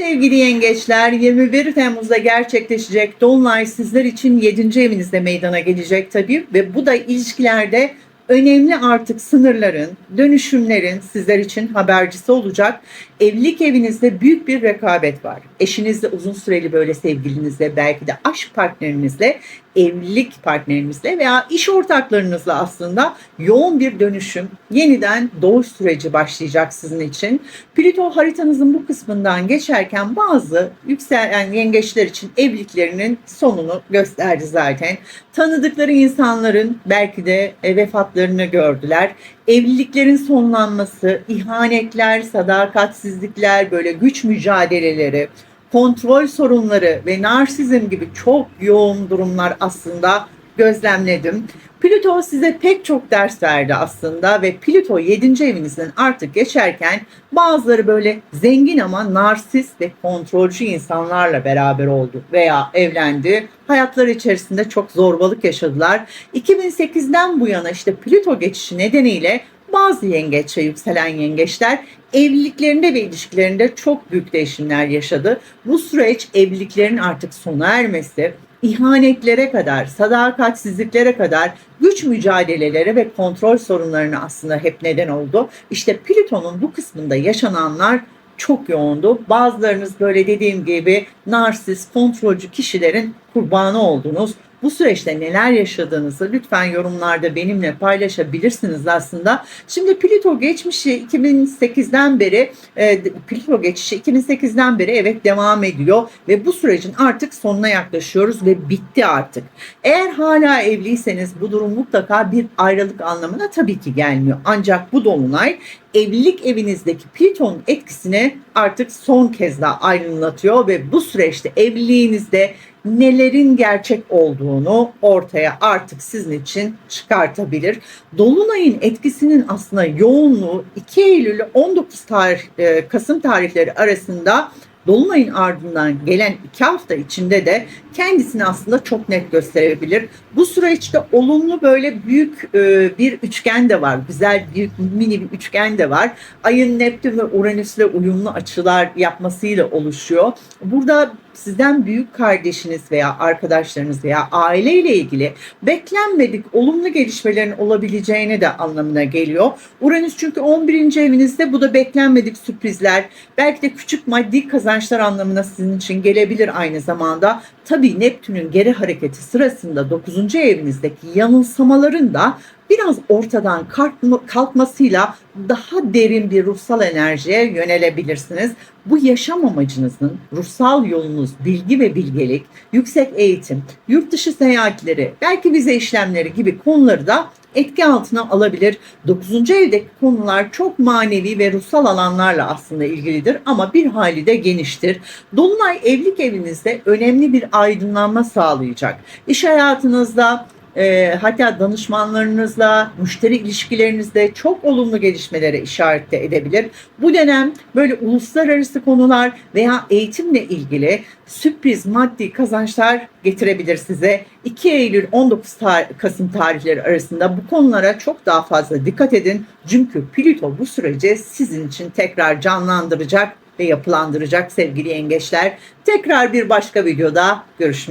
Sevgili yengeçler 21 Temmuz'da gerçekleşecek Dolunay sizler için 7. evinizde meydana gelecek tabii ve bu da ilişkilerde önemli artık sınırların, dönüşümlerin sizler için habercisi olacak. Evlilik evinizde büyük bir rekabet var. Eşinizle uzun süreli böyle sevgilinizle belki de aşk partnerinizle, evlilik partnerinizle veya iş ortaklarınızla aslında yoğun bir dönüşüm, yeniden doğuş süreci başlayacak sizin için. Plüto haritanızın bu kısmından geçerken bazı yükselen yengeçler için evliliklerinin sonunu gösterdi zaten. Tanıdıkları insanların belki de e, vefatlarını gördüler. Evliliklerin sonlanması, ihanetler, sadakatsizlikler, böyle güç mücadeleleri, kontrol sorunları ve narsizm gibi çok yoğun durumlar aslında gözlemledim. Plüto size pek çok ders verdi aslında ve Plüto 7. evinizden artık geçerken bazıları böyle zengin ama narsist ve kontrolcü insanlarla beraber oldu veya evlendi. Hayatları içerisinde çok zorbalık yaşadılar. 2008'den bu yana işte Plüto geçişi nedeniyle bazı yengeç ve yükselen yengeçler evliliklerinde ve ilişkilerinde çok büyük değişimler yaşadı. Bu süreç evliliklerin artık sona ermesi, ihanetlere kadar, sadakatsizliklere kadar güç mücadelelere ve kontrol sorunlarına aslında hep neden oldu. İşte Plüton'un bu kısmında yaşananlar çok yoğundu. Bazılarınız böyle dediğim gibi narsist, kontrolcü kişilerin kurbanı oldunuz. Bu süreçte neler yaşadığınızı lütfen yorumlarda benimle paylaşabilirsiniz aslında. Şimdi Plüto geçmişi 2008'den beri, e, Plüto geçişi 2008'den beri evet devam ediyor ve bu sürecin artık sonuna yaklaşıyoruz ve bitti artık. Eğer hala evliyseniz bu durum mutlaka bir ayrılık anlamına tabii ki gelmiyor. Ancak bu dolunay evlilik evinizdeki Plüton'un etkisini artık son kez daha aydınlatıyor ve bu süreçte evliliğinizde nelerin gerçek olduğunu ortaya artık sizin için çıkartabilir. Dolunay'ın etkisinin aslında yoğunluğu 2 Eylül ile 19 tarih, e, Kasım tarihleri arasında Dolunay'ın ardından gelen iki hafta içinde de kendisini aslında çok net gösterebilir. Bu süreçte olumlu böyle büyük e, bir üçgen de var. Güzel büyük mini bir üçgen de var. Ayın Neptün ve Uranüs'le uyumlu açılar yapmasıyla oluşuyor. Burada sizden büyük kardeşiniz veya arkadaşlarınız veya aileyle ilgili beklenmedik olumlu gelişmelerin olabileceğine de anlamına geliyor. Uranüs çünkü 11. evinizde bu da beklenmedik sürprizler, belki de küçük maddi kazançlar anlamına sizin için gelebilir aynı zamanda. Tabii Neptün'ün geri hareketi sırasında 9. evinizdeki yanılsamaların da biraz ortadan kalkma, kalkmasıyla daha derin bir ruhsal enerjiye yönelebilirsiniz. Bu yaşam amacınızın ruhsal yolunuz bilgi ve bilgelik, yüksek eğitim, yurt dışı seyahatleri, belki vize işlemleri gibi konuları da etki altına alabilir. 9. evdeki konular çok manevi ve ruhsal alanlarla aslında ilgilidir ama bir hali de geniştir. Dolunay evlilik evinizde önemli bir aydınlanma sağlayacak. İş hayatınızda e, hatta danışmanlarınızla, müşteri ilişkilerinizde çok olumlu gelişmelere işaret de edebilir. Bu dönem böyle uluslararası konular veya eğitimle ilgili sürpriz maddi kazançlar getirebilir size. 2 Eylül 19 tar- Kasım tarihleri arasında bu konulara çok daha fazla dikkat edin. Çünkü Plüto bu süreci sizin için tekrar canlandıracak ve yapılandıracak sevgili yengeçler. Tekrar bir başka videoda görüşmek